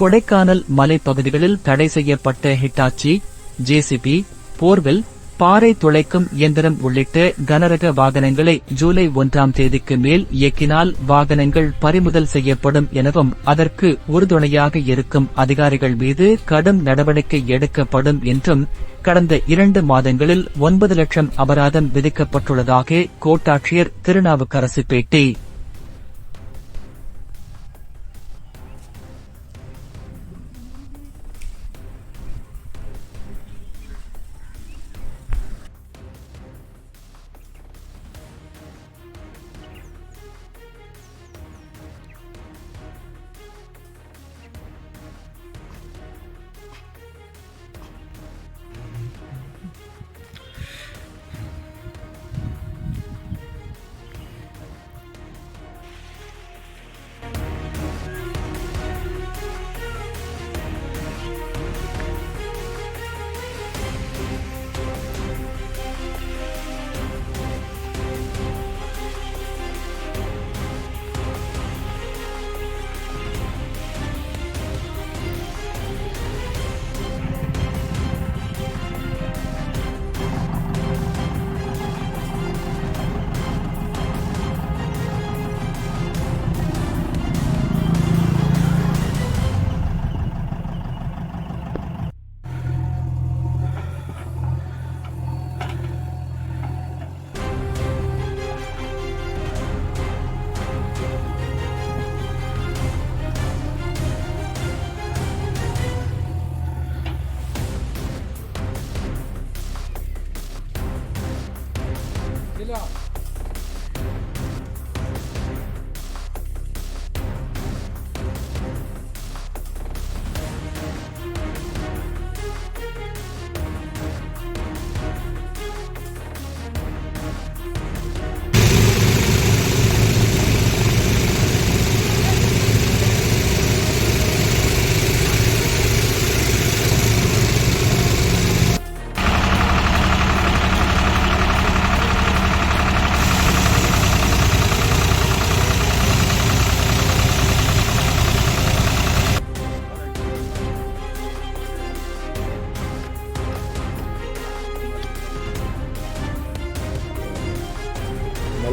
கொடைக்கானல் மலைப்பகுதிகளில் தடை செய்யப்பட்ட ஹிட்டாச்சி ஜேசிபி போர்வெல் பாறை துளைக்கும் இயந்திரம் உள்ளிட்ட கனரக வாகனங்களை ஜூலை ஒன்றாம் தேதிக்கு மேல் இயக்கினால் வாகனங்கள் பறிமுதல் செய்யப்படும் எனவும் அதற்கு உறுதுணையாக இருக்கும் அதிகாரிகள் மீது கடும் நடவடிக்கை எடுக்கப்படும் என்றும் கடந்த இரண்டு மாதங்களில் ஒன்பது லட்சம் அபராதம் விதிக்கப்பட்டுள்ளதாக கோட்டாட்சியர் திருநாவுக்கரசு பேட்டி 一辆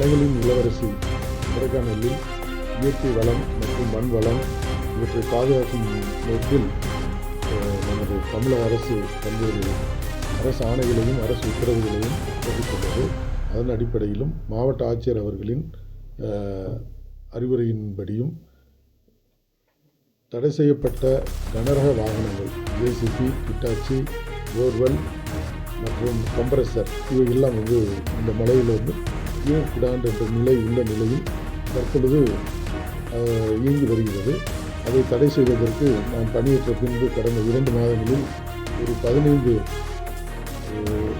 மலைகளின் இளவரசி கொடைக்கானலில் இயற்கை வளம் மற்றும் மண் வளம் இவற்றை பாதுகாக்கும் நோக்கில் நமது தமிழக அரசு பல்வேறு அரசு ஆணைகளையும் அரசு உத்தரவுகளையும் பிறப்பித்துள்ளது. அதன் அடிப்படையிலும் மாவட்ட ஆட்சியர் அவர்களின் அறிவுரையின்படியும் தடை செய்யப்பட்ட கனரக வாகனங்கள் ஜேசிபி ஹிட்டாச்சி போர்வெல் மற்றும் கம்ப்ரஸர் இவையெல்லாம் வந்து இந்த மலையில் வந்து இயங்கக்கூடாது என்ற நிலை உள்ள நிலையில் தற்பொழுது இயங்கி வருகிறது. அதை தடை செய்வதற்கு நாம் பணியேற்ற பின்பு கடந்த இரண்டு மாதங்களில் ஒரு பதினைந்து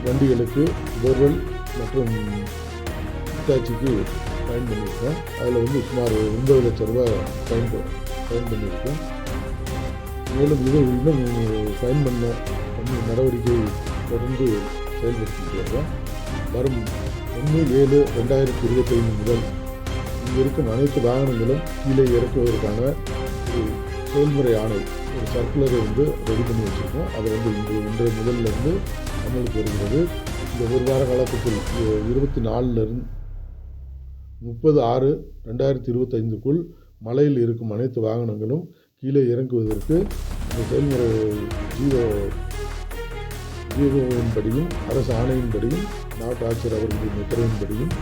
வண்டிகளுக்கு போர்வெல் மற்றும் ஹிட்டாச்சிக்கு பயன் பண்ணியிருக்கேன் அதில் வந்து சுமார் ஒன்பது லட்ச ரூபாய் பயன் ப- மேலும் இதை இன்னும் பயன் பண்ண நடவடிக்கை தொடர்ந்து செயல்படுத்திட்டு வரும் ஒன்று ஏழு ரெண்டாயிரத்தி இருபத்தைந்து முதல் இங்கே இருக்கும் அனைத்து வாகனங்களும் கீழே இறக்குவதற்கான ஒரு செயல்முறை ஆணை ஒரு சர்க்குலரை வந்து ரெடி பண்ணி வச்சுருக்கோம். அது வந்து இன்று இன்றைய முதல்லேருந்து அமலுக்கு வருகிறது. இந்த ஒரு வார காலத்துக்குள் இருபத்தி நாலுலேருந்து முப்பது ஆறு ரெண்டாயிரத்தி இருபத்தைந்துக்குள் மலையில் இருக்கும் அனைத்து வாகனங்களும் கீழே இறங்குவதற்கு இந்த செயல்முறை ஜீவோ ஜீவோவின்படியும் அரசு ஆணையின்படியும் மாவட்ட ஆட்சியர் அவர்களின் உத்தரவின்படியும்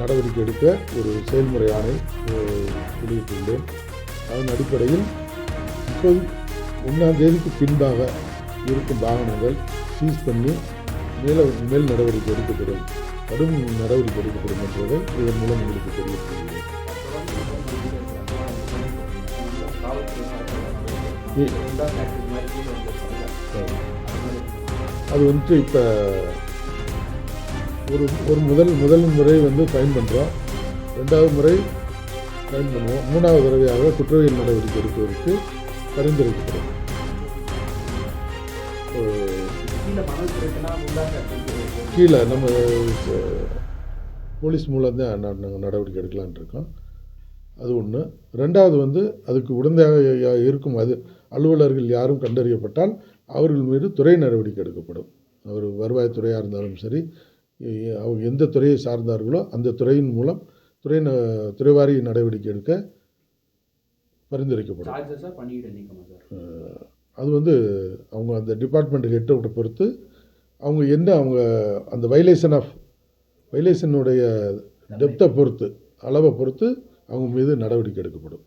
நடவடிக்கை எடுக்க ஒரு செயல்முறை ஆணை வெளியிட்டுள்ளேன். அதன் அடிப்படையில் முப்பது ஒன்றாம் தேதிக்கு பின்பாக இருக்கும் வாகனங்கள் சீஸ் பண்ணி மேல மேல் நடவடிக்கை எடுக்கப்படும். கடும் நடவடிக்கை எடுக்கப்படும் என்பதை இதன் மூலம் உங்களுக்கு தெரிவித்துள்ளேன். அது வந்துட்டு இப்போ ஒரு ஒரு முதல் முதல் முறை வந்து ஃபைன் பண்ணுறோம் ரெண்டாவது முறை ஃபைன் பண்ணுவோம். மூணாவது தடவையாக குற்றவியல் நடவடிக்கை எடுப்பதற்கு பரிந்துரைக்கப்படும் கீழே நம்ம போலீஸ் மூலம் தான் நாங்கள் நடவடிக்கை எடுக்கலாம்னு இருக்கோம். அது ஒன்று ரெண்டாவது வந்து அதுக்கு உடந்தையாக இருக்கும் அது அலுவலர்கள் யாரும் கண்டறியப்பட்டால் அவர்கள் மீது துறை நடவடிக்கை எடுக்கப்படும். அவர் வருவாய்த்துறையாக இருந்தாலும் சரி அவங்க எந்த துறையை சார்ந்தார்களோ அந்த துறையின் மூலம் துறை துறைவாரி நடவடிக்கை எடுக்க பரிந்துரைக்கப்படும். அது வந்து அவங்க அந்த டிபார்ட்மெண்ட் ஹெட்டை பொறுத்து அவங்க என்ன அவங்க அந்த வைலேஷன் ஆஃப் வைலேஷனுடைய டெப்த்தை பொறுத்து அளவை பொறுத்து அவங்க மீது நடவடிக்கை எடுக்கப்படும்.